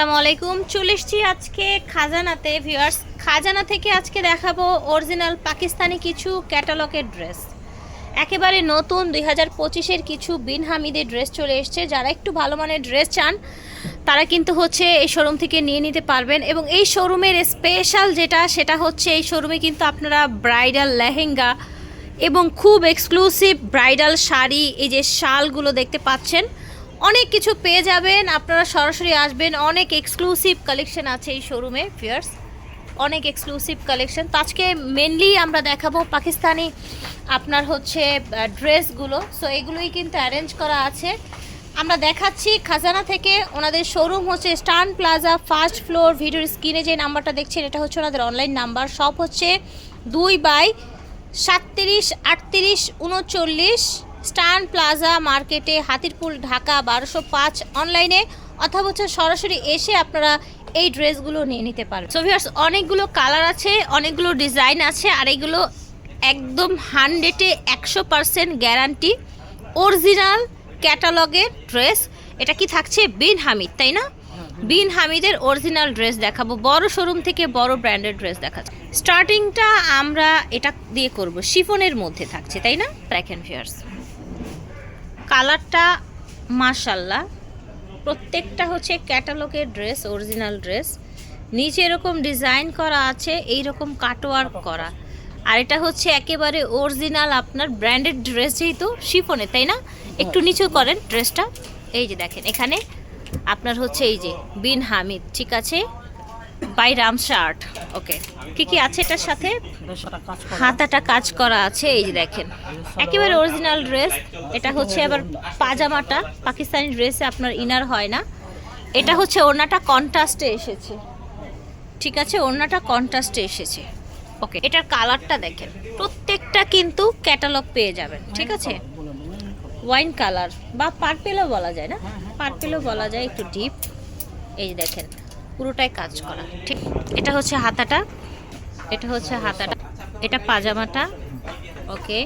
আসসালামু আলাইকুম। চলে এসছি আজকে খাজানাতে ভিউয়ার্স খাজানা থেকে আজকে দেখাবো অরিজিনাল পাকিস্তানি কিছু ক্যাটালগের ড্রেস একেবারে নতুন, দুই হাজার পঁচিশের কিছু বিন হামিদের ড্রেস চলে এসছে। যারা একটু ভালো মানের ড্রেস চান, তারা কিন্তু হচ্ছে এই শোরুম থেকে নিয়ে নিতে পারবেন। এবং এই শোরুমের স্পেশাল যেটা, সেটা হচ্ছে এই শোরুমে কিন্তু আপনারা ব্রাইডাল লেহেঙ্গা এবং খুব এক্সক্লুসিভ ব্রাইডাল শাড়ি, এই যে শালগুলো দেখতে পাচ্ছেন। অনেক কিছু পেয়ে যাবেন, আপনারা সরাসরি আসবেন, অনেক এক্সক্লুসিভ কালেকশন আছে এই শোরুমে ফিয়ার্স অনেক এক্সক্লুসিভ কালেকশন তো আজকে মেনলি আমরা দেখাবো পাকিস্তানি, আপনার হচ্ছে ড্রেসগুলো সো এগুলোই কিন্তু অ্যারেঞ্জ করা আছে। আমরা দেখাচ্ছি খাজানা থেকে ওনাদের শোরুম হচ্ছে স্টান প্লাজা ফার্স্ট ফ্লোর ভিডিওর স্ক্রিনে যে নাম্বারটা দেখছেন, এটা হচ্ছে ওনাদের অনলাইন নাম্বার সব হচ্ছে দুই বাই সাতত্রিশ, আটত্রিশ, উনচল্লিশ। স্টান প্লাজা মার্কেটে হাতিরপুল, ঢাকা বারোশো পাঁচ অনলাইনে অথবা সরাসরি এসে আপনারা এই ড্রেসগুলো নিয়ে নিতে পারেন সো ভিউয়ার্স অনেকগুলো কালার আছে, অনেকগুলো ডিজাইন আছে, আর এগুলো একদম হান্ড্রেডে একশো পারসেন্ট গ্যারান্টি অরিজিনাল ক্যাটালগের ড্রেস। এটা কি থাকছে বিন হামিদ, তাই না? বিন হামিদের অরিজিনাল ড্রেস দেখাবো, বড় শোরুম থেকে বড় ব্র্যান্ডের ড্রেস দেখাচ্ছে স্টার্টিংটা আমরা এটা দিয়ে করব, শিফনের মধ্যে থাকছে, তাই না? দেখেন ফিয়ার্স কালারটা মাশাল্লাহ প্রত্যেকটা হচ্ছে ক্যাটালগের ড্রেস, অরিজিনাল ড্রেস। নিচে এরকম ডিজাইন করা আছে এই রকম কাটওয়ার্ক করা। আর এটা হচ্ছে একেবারে অরিজিনাল আপনার ব্র্যান্ডেড ড্রেস যেহেতু শিফনে, তাই না? একটু নিচু করেন ড্রেসটা। এই যে দেখেন, এখানে আপনার হচ্ছে এই যে বিন হামিদ, ঠিক আছে? বাই রাম শার্ট ওকে। কি কি আছে এটার সাথে? হাতাটা কাজ করা আছে, এই যে দেখেন। একেবারে অরিজিনাল ড্রেস এটা হচ্ছে আবার পাজামাটা। পাকিস্তানি ড্রেসে আপনার ইনার হয় না। এটা হচ্ছে ওড়নাটা কন্ট্রাস্টে এসেছে। ঠিক আছে? ওড়নাটা কন্ট্রাস্টে এসেছে। ওকে, এটার কালারটা দেখেন। প্রত্যেকটা কিন্তু ক্যাটালগ পেয়ে যাবেন। ঠিক আছে? ওয়াইন কালার বা পার্পেলও বলা যায় না? পার্পেলও বলা যায়, একটু ডিপ এই দেখেন। পুরোটাই কাজ করা। ঠিক, এটা হচ্ছে হাতাটা, এটা হচ্ছে হাতাটা, এটা পাজামাটা, ওকে,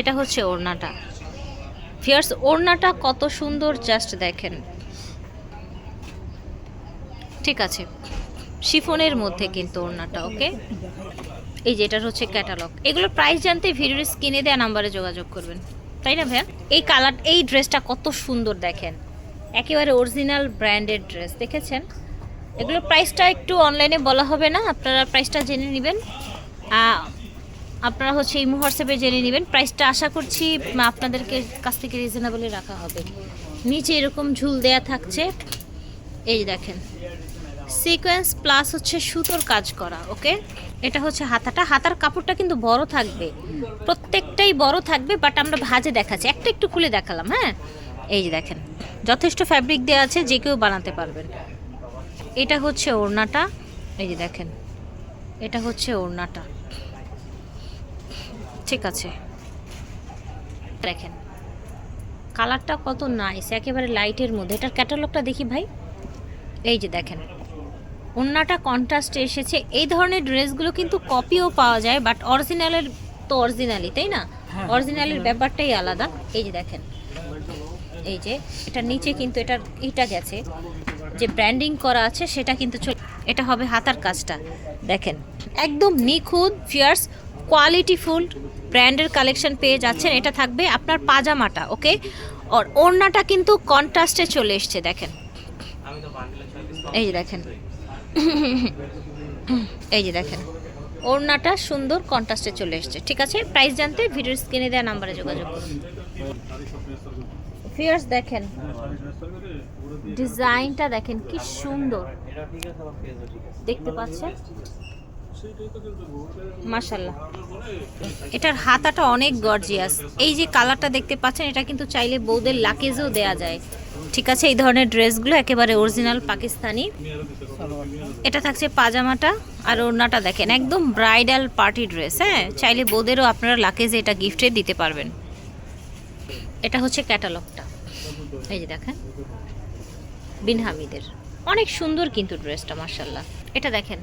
এটা হচ্ছে ওড়নাটা। ফিয়ার্স ওড়নাটা কত সুন্দর, জাস্ট দেখেন। ঠিক আছে, শিফনের মধ্যে কিন্তু ওড়নাটা, ওকে? এই যে এটার হচ্ছে ক্যাটালগ। এগুলোর প্রাইস জানতে ভিডিওর স্ক্রিনে দেওয়া নাম্বারে যোগাযোগ করবেন। তাই না, ভাইয়া? এই কালার এই ড্রেসটা কত সুন্দর দেখেন। একেবারে অরিজিনাল ব্র্যান্ডেড ড্রেস দেখেছেন? এগুলোর প্রাইসটা একটু অনলাইনে বলা হবে না। আপনারা প্রাইসটা জেনে নেবেন। আপনারা হচ্ছে এই হোয়াটসঅ্যাপে জেনে নেবেন। প্রাইসটা আশা করছি আপনাদেরকে কাছ থেকে রিজনেবলে রাখা হবে। নিচে এরকম ঝুল দেয়া থাকছে। এই দেখেন। সিকোয়েন্স প্লাস হচ্ছে সুতোর কাজ করা ওকে এটা হচ্ছে হাতাটা। হাতার কাপড়টা কিন্তু বড় থাকবে। প্রত্যেকটাই বড় থাকবে বাট আমরা ভাজে দেখাচ্ছি। একটা একটু খুলে দেখালাম হ্যাঁ? এই যে দেখেন। যথেষ্ট ফ্যাব্রিক দেওয়া আছে, যে কেউ বানাতে পারবেন। এটা হচ্ছে ওড়নাটা। এই যে দেখেন এটা হচ্ছে ওড়নাটা। ঠিক আছে। দেখেন কালারটা কত নাইস একেবারে লাইটের মধ্যে। এটার ক্যাটালগটা দেখি ভাই। এই যে দেখেন ওড়নাটা কন্ট্রাস্টে এসেছে। এই ধরনের ড্রেসগুলো কিন্তু কপিও পাওয়া যায় বাট অরিজিনালের তো অরিজিনালি তাই না? অরিজিনালের ব্যাপারটাই আলাদা। এই যে দেখেন এই যে, এটা নিচে কিন্তু এটা এটা গেছে। যে ব্র্যান্ডিং করা আছে, সেটা কিন্তু এটা হবে হাতার কাজটা। দেখেন, একদম নিখুঁত ফিয়ার্স কোয়ালিটিফুল ব্র্যান্ডের কালেকশন পেয়ে যাচ্ছেন। এটা থাকবে আপনার পাজামাটা, ওকে? আর ওড়নাটা কিন্তু কন্ট্রাস্টে চলে এসছে, দেখেন। এই যে দেখেন। এই যে দেখেন, ওড়নাটা সুন্দর কন্ট্রাস্টে চলে এসছে, ঠিক আছে? প্রাইস জানতে ভিডিওর স্ক্রিনে দেওয়া নাম্বারে যোগাযোগ করুন। ফিয়ার্স দেখেন। ডিজাইনটা দেখেন, কি সুন্দর। দেখতে পাচ্ছেন? মাশাল্লাহ এটার হাতাটা অনেক গর্জিয়াস এই যে কালারটা দেখতে পাচ্ছেন, এটা কিন্তু চাইলে বৌদের লাকেজও দেয়া যায়। ঠিক আছে, এই ধরনের ড্রেসগুলো একেবারে অরিজিনাল পাকিস্তানি। এটা থাকছে পাজামাটা আর ওড়নাটা দেখেন, একদম ব্রাইডাল পার্টি ড্রেস হ্যাঁ? চাইলে বৌদেরও আপনারা লাকেজে এটা গিফটে দিতে পারবেন। এটা হচ্ছে ক্যাটালগটা এই যে দেখেন বিন হামিদের। অনেক সুন্দর কিন্তু ড্রেসটা মার্শাল্লাহ এটা দেখেন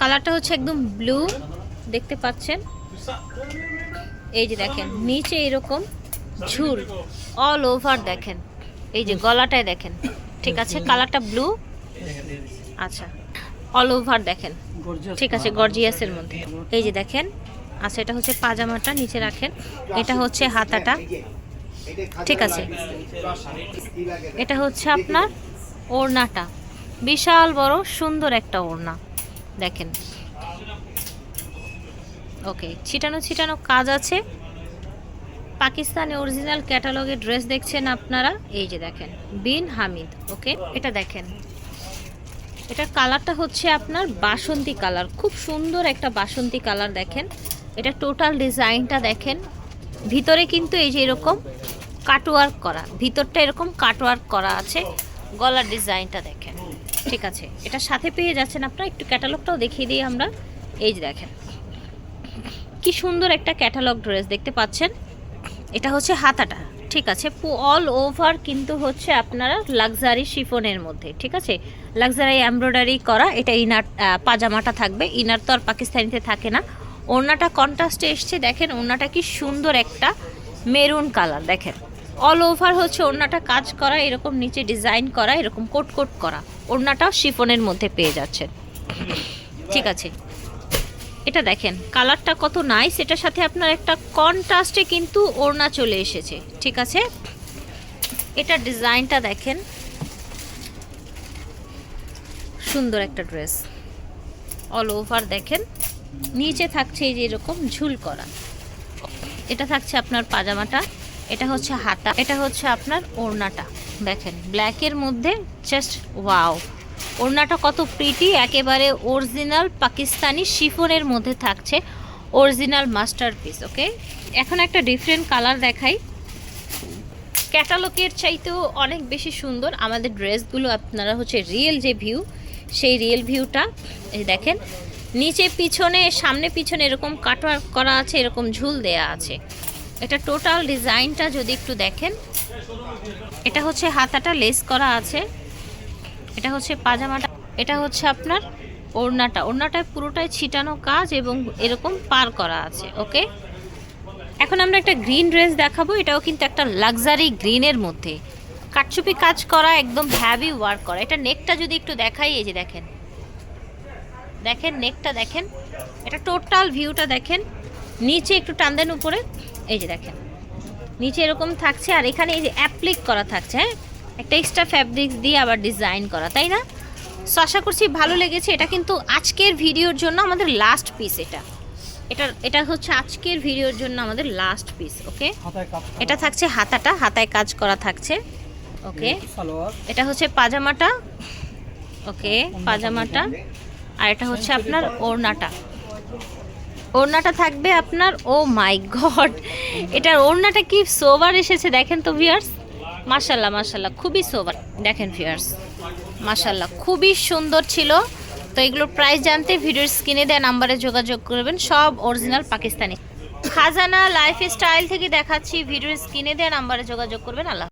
কালারটা হচ্ছে একদম ব্লু দেখতে পাচ্ছেন? এই যে দেখেন নিচে এরকম ঝুল অল ওভার দেখেন। এই যে গলাটায় দেখেন ঠিক আছে? কালারটা ব্লু। আচ্ছা অল ওভার দেখেন। ঠিক আছে গর্জিয়াসের মধ্যে। এই যে দেখেন আচ্ছা এটা হচ্ছে পাজামাটা নিচে রাখেন। এটা হচ্ছে হাতাটা। ঠিক আছে। এটা হচ্ছে আপনার ওড়নাটা। বিশাল বড়, সুন্দর একটা ওড়না। দেখেন। ওকে, ছিটানো ছিটানো কাজ আছে। পাকিস্তানি অরিজিনাল ক্যাটালগের ড্রেস দেখছেন আপনারা? এই যে দেখেন, বিন হামিদ। ওকে, এটা দেখেন। এটার কালারটা হচ্ছে আপনার বাসন্তী কালার। খুব সুন্দর একটা বাসন্তী কালার দেখেন। এটা টোটাল ডিজাইনটা দেখেন। ভিতরে কিন্তু এই যে এরকম কাটওয়ার্ক করা। ভিতরটা এরকম কাটওয়ার্ক করা আছে। গলার ডিজাইনটা দেখেন। ঠিক আছে। এটা সাথে পেয়ে যাচ্ছেন আপনারা। একটু ক্যাটালগটাও দেখিয়ে দিই আমরা। এই যে দেখেন। কি সুন্দর একটা ক্যাটালগ ড্রেস দেখতে পাচ্ছেন। এটা হচ্ছে হাতাটা। ঠিক আছে। অল ওভার কিন্তু হচ্ছে আপনারা লাক্সারি শিফনের মধ্যে। ঠিক আছে? লাক্সারি এমব্রয়ডারি করা। এটা ইনার পাজামাটা থাকবে। ইনার তো আর পাকিস্তানিতে থাকে না। ওড়নাটা কন্ট্রাস্টে এসছে। দেখেন, ওড়নাটা কি সুন্দর একটা মেরুন কালার দেখেন। অল ওভার হচ্ছে ওড়নাটা কাজ করা, এরকম নিচে ডিজাইন করা, এরকম কোট কোট করা। ওড়নাটাও শিফনের মধ্যে পেয়ে যাচ্ছেন। ঠিক আছে। এটা দেখেন কালারটা কত নাইস এটার সাথে আপনার একটা কন্ট্রাস্টে কিন্তু ওড়না চলে এসেছে। ঠিক আছে? এটা ডিজাইনটা দেখেন। সুন্দর একটা ড্রেস অল ওভার দেখেন। নিচে থাকছে এই যে এরকম ঝুল করা। এটা থাকছে আপনার পাজামাটা। এটা হচ্ছে হাতা, এটা হচ্ছে আপনার ওড়নাটা। দেখেন ব্ল্যাকের মধ্যে জাস্ট ওয়াও ওড়নাটা কত প্রিটি একেবারে অরিজিনাল পাকিস্তানি শিফনের মধ্যে থাকছে অরিজিনাল মাস্টারপিস ওকে এখন একটা ডিফারেন্ট কালার দেখাই। ক্যাটালগের চাইতেও অনেক বেশি সুন্দর। আমাদের ড্রেসগুলো আপনারা হচ্ছে রিয়েল যে ভিউ সেই রিয়েল ভিউটা এই দেখেন, নিচে পিছনে, সামনে পিছনে এরকম কাটওয়ার্ক করা আছে, এরকম ঝুল দেয়া আছে। এটা টোটাল ডিজাইনটা যদি একটু দেখেন, এটা হচ্ছে হাতাটা লেস করা আছে, এটা হচ্ছে পাজামাটা, এটা হচ্ছে আপনার ওড়নাটা, ওড়নাটায় পুরোটাই ছিটানো কাজ এবং এরকম পার করা আছে, ওকে? এখন আমরা একটা গ্রিন ড্রেস দেখাবো, এটাও কিন্তু একটা লাক্সারি গ্রিনের মধ্যে। কাটচুপি কাজ করা, একদম হ্যাভি ওয়ার্ক করা। এটা নেকটা যদি একটু দেখাই, এই যে দেখেন। দেখেন নেকটা দেখেন। এটা টোটাল ভিউটা দেখেন। নিচে একটু টান দেন উপরে। এই যে দেখেন। নিচে এরকম থাকছে আর এখানে এই যে অ্যাপ্লিক করা থাকছে হ্যাঁ? একটা এক্সট্রা ফ্যাব্রিক্স দিয়ে আবার ডিজাইন করা তাই না? সো আশা করছি ভালো লেগেছে। এটা কিন্তু আজকের ভিডিওর জন্য আমাদের লাস্ট পিস এটা। এটা এটা হচ্ছে আজকের ভিডিওর জন্য আমাদের লাস্ট পিস ওকে এটা থাকছে হাতাটা হাতায় কাজ করা থাকছে ওকে এটা হচ্ছে পাজামাটা ওকে পাজামাটা। আর এটা হচ্ছে আপনার ওড়নাটা। ওড়নাটা থাকবে আপনার, ও মাই গড, এটার ওড়নাটা কি সোভার এসেছে দেখেন তো ভিয়ার্স মাশাল্লাহ মাশাল্লাহ খুবই সোভার দেখেন ভিয়ার্স মাশাল্লাহ খুবই সুন্দর ছিল। তো এগুলোর প্রাইস জানতে ভিডিওর স্ক্রিনে দেওয়া নাম্বারে যোগাযোগ করবেন, সব অরিজিনাল পাকিস্তানি। খাজানা লাইফ স্টাইল থেকে দেখাচ্ছি ভিডিওর স্ক্রিনে দেওয়া নাম্বারে যোগাযোগ করবেন, আল্লাহ